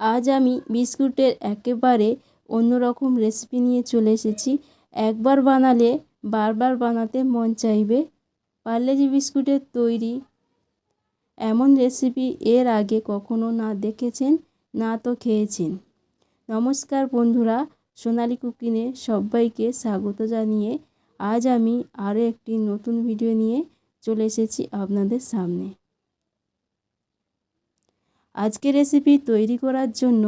আজ আমি বিস্কুটের একেবারে অন্যরকম রেসিপি নিয়ে চলে এসেছি। একবার বানালে বারবার বানাতে মন চাইবে। পার্লেজি বিস্কুটের তৈরি এমন রেসিপি এর আগে কখনো না দেখেছেন, না তো খেয়েছেন। নমস্কার বন্ধুরা, সোনালি কুকিনে সবাইকে স্বাগত জানিয়ে আজ আমি আরও একটি নতুন ভিডিও নিয়ে চলে এসেছি আপনাদের সামনে। আজকে রেসিপি তৈরি করার জন্য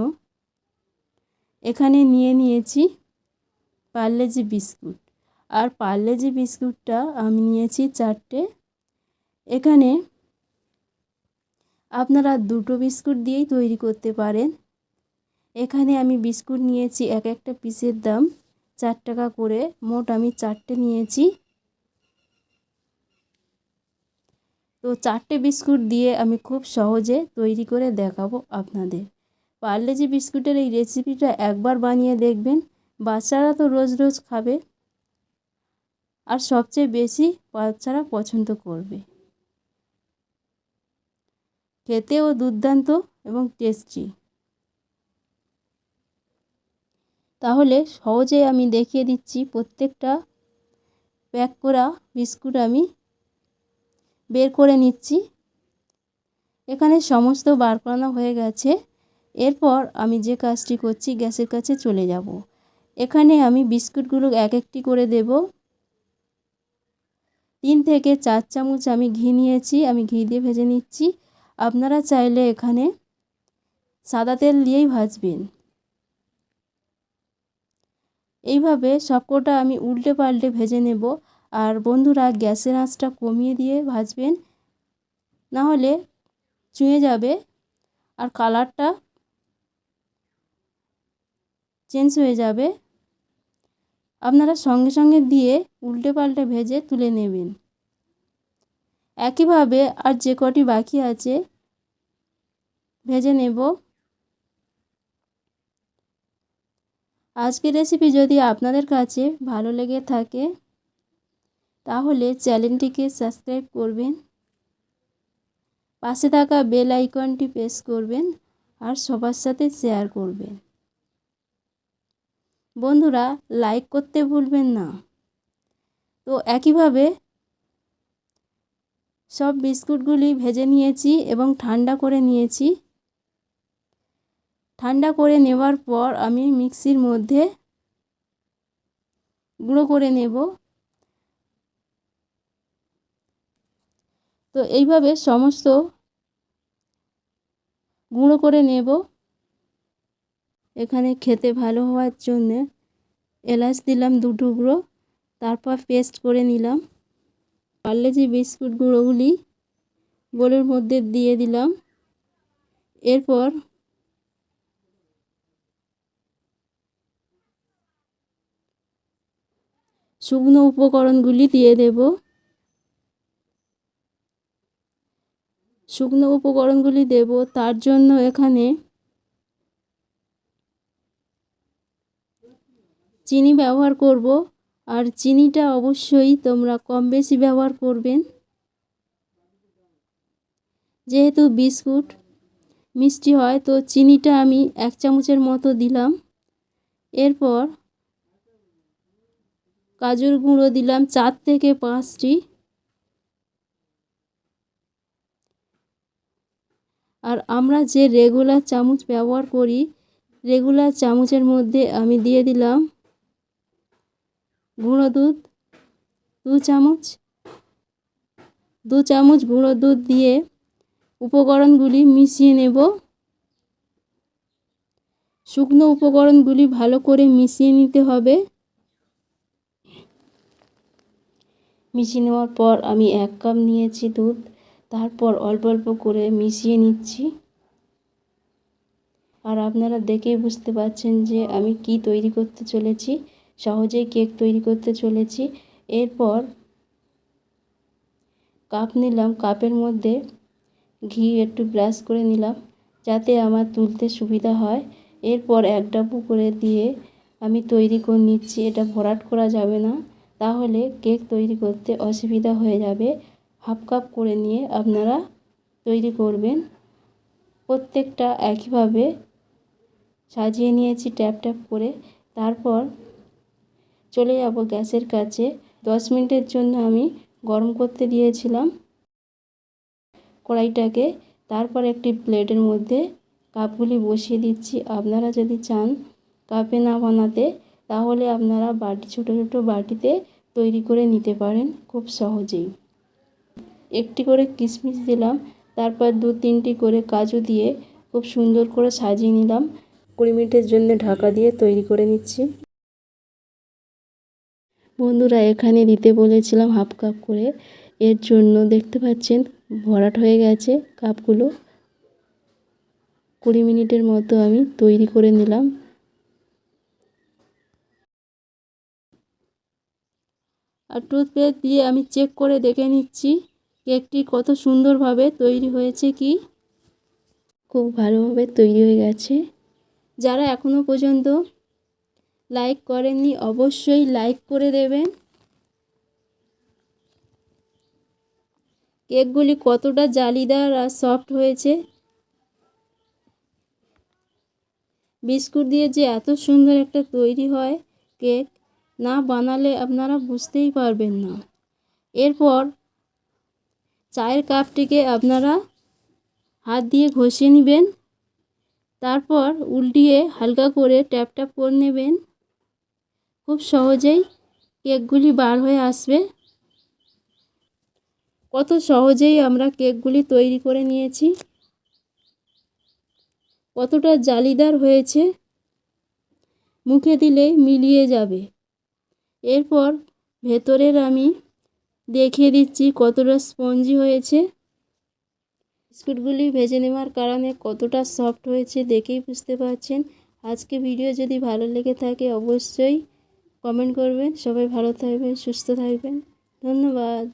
এখানে নিয়ে নিয়েছি পার্লেজি বিস্কুট। আর পার্লেজি বিস্কুটটা আমি নিয়েছি চারটে, এখানে আপনারা দুটো বিস্কুট দিয়েই তৈরি করতে পারেন। এখানে আমি বিস্কুট নিয়েছি এক একটা পিসের দাম, চার টাকা করে। মোট আমি চারটে নিয়েছি। তো চারটে বিস্কুট দিয়ে আমি খুব সহজে তৈরি করে দেখাবো আপনাদের। পার্লেজি বিস্কুটের এই রেসিপিটা একবার বানিয়ে দেখবেন, বাচ্চারা তো রোজ রোজ খাবে। আর সবচেয়ে বেশি বাচ্চারা পছন্দ করবে। খেতেও দুর্দান্ত এবং টেস্টি। তাহলে সহজে আমি দেখিয়ে দিচ্ছি, প্রত্যেকটা প্যাক করা বিস্কুট আমি বের করে নিচ্ছি। এখানে সমস্ত বার করানো হয়ে গেছে। এরপর আমি যে কাজটি করছি, গ্যাসের কাছে চলে যাব। এখানে আমি বিস্কুটগুলো এক একটি করে দেব। তিন থেকে চার চামচ আমি ঘি নিয়েছি, আমি ঘি দিয়ে ভেজে নিচ্ছি। আপনারা চাইলে এখানে সাদা তেল দিয়েই ভাজবেন। এইভাবে সবকটা আমি উল্টে পাল্টে ভেজে নেব। আর বন্ধুরা গ্যাসের আঁচটা কমিয়ে দিয়ে ভাজবেন না হলে চুঁয়ে যাবে আর কালারটা চেঞ্জ হয়ে যাবে। আপনারা সঙ্গে সঙ্গে দিয়ে উল্টে পাল্টে ভেজে তুলে নেবেন। একইভাবে আর যে কটি বাকি আছে ভেজে নেব। আজকের রেসিপি যদি আপনাদের কাছে ভালো লেগে থাকে তাহলে চ্যানেলটিকে সাবস্ক্রাইব করবেন, পাশে থাকা বেল আইকনটি প্রেস করবেন আর সবার সাথে শেয়ার করবেন। বন্ধুরা, লাইক করতে ভুলবেন না। তো একইভাবে সব বিস্কুটগুলি ভেজে নিয়েছি এবং ঠান্ডা করে নিয়েছি। ঠান্ডা করে নেওয়ার পর আমি মিক্সির মধ্যে গুঁড়ো করে নেব। তো এইভাবে সমস্ত গুঁড়ো করে নেব। এখানে খেতে ভালো হওয়ার জন্যে এলাচ দিলাম দু টুকরো, তারপর পেস্ট করে নিলাম। পার্লেজি বিস্কুট গুঁড়োগুলি বোলের মধ্যে দিয়ে দিলাম। এরপর শুকনো উপকরণগুলি দিয়ে দেব। শুকনো উপকরণগুলি দেব, তার জন্য এখানে চিনি ব্যবহার করব। আর চিনিটা অবশ্যই তোমরা কম বেশি ব্যবহার করবেন। যেহেতু বিস্কুট মিষ্টি হয়, তো চিনিটা আমি এক চামচের মতো দিলাম। এরপর কাজুর গুঁড়ো দিলাম চার থেকে পাঁচটি। আর আমরা যে রেগুলার চামচ ব্যবহার করি রেগুলার চামচের মধ্যে আমি দিয়ে দিলাম গুঁড়ো দুধ, দু চামচ দু চামচ গুঁড়ো দুধ দিয়ে উপকরণগুলি মিশিয়ে নেব। শুকনো উপকরণগুলি ভালো করে মিশিয়ে নিতে হবে। মিশিয়ে নেওয়ার পর আমি এক কাপ নিয়েছি দুধ। তারপর অল্প অল্প করে মিশিয়ে নিচ্ছি। আর আপনারা দেখেই বুঝতে পারছেন যে আমি কি তৈরি করতে চলেছি, সহজেই কেক তৈরি করতে চলেছি। এরপর কাপ নিলাম, কাপের মধ্যে ঘি একটু ব্রাশ করে নিলাম, যাতে আমার তুলতে সুবিধা হয়। এরপর এক ডাবু করে দিয়ে আমি তৈরি করে নিচ্ছি, এটা ভরাট করা যাবে না, তাহলে কেক তৈরি করতে অসুবিধা হয়ে যাবে। হাফ কাপ করে নিয়ে আপনারা তৈরি করবেন। প্রত্যেকটা একইভাবে সাজিয়ে নিয়েছি ট্যাপ ট্যাপ করে। তারপর চলে যাব গ্যাসের কাছে। দশ মিনিটের জন্য আমি গরম করতে দিয়েছিলাম কড়াইটাকে। তারপর একটি প্লেটের মধ্যে কাপগুলি বসিয়ে দিচ্ছি। আপনারা যদি চান কাপে না বানাতে, তাহলে আপনারা বাটি, ছোটো ছোটো বাটিতে তৈরি করে নিতে পারেন খুব সহজেই। একটি করে কিশমিশ দিলাম, তারপর দু তিনটি করে কাজু দিয়ে খুব সুন্দর করে সাজিয়ে নিলাম। কুড়ি মিনিটের জন্য ঢাকা দিয়ে তৈরি করে নিচ্ছি। বন্ধুরা, এখানে দিতে বলেছিলাম হাফ কাপ করে। এর জন্য দেখতে পাচ্ছেন, ভরাট হয়ে গেছে কাপগুলো। কুড়ি মিনিটের মতো আমি তৈরি করে নিলাম। আর টুথপেস্ট দিয়ে আমি চেক করে দেখে নিচ্ছি। কেকটি কত সুন্দরভাবে তৈরি হয়েছে কি? খুব ভালোভাবে তৈরি হয়ে গেছে। যারা এখনও পর্যন্ত লাইক করেননি, অবশ্যই লাইক করে দেবেন। কেকগুলি কতটা জালিদার আর সফট হয়েছে। বিস্কুট দিয়ে যে এত সুন্দর একটা তৈরি হয় কেক, না বানালে আপনারা বুঝতেই পারবেন না। এরপর চায়ের কাপটিকে আপনারা হাত দিয়ে ঘষে নেবেন। তারপর উল্টিয়ে হালকা করে ট্যাপ ট্যাপ করে নেবেন। খুব সহজেই কেকগুলি বার হয়ে আসবে। কত সহজেই আমরা কেকগুলি তৈরি করে নিয়েছি। কতটা জালিদার হয়েছে। মুখে দিলেই মিলিয়ে যাবে। এরপর ভেতরের আমি দেখিয়ে দিচ্ছি কতটা স্পঞ্জি হয়েছে। বিস্কুটগুলি ভেজে নেওয়ার কারণে কতটা সফট হয়েছে দেখেই বুঝতে পারছেন। আজকে ভিডিও যদি ভালো লেগে থাকে অবশ্যই কমেন্ট করবেন। সবাই ভালো থাকবেন, সুস্থ থাকবেন। ধন্যবাদ।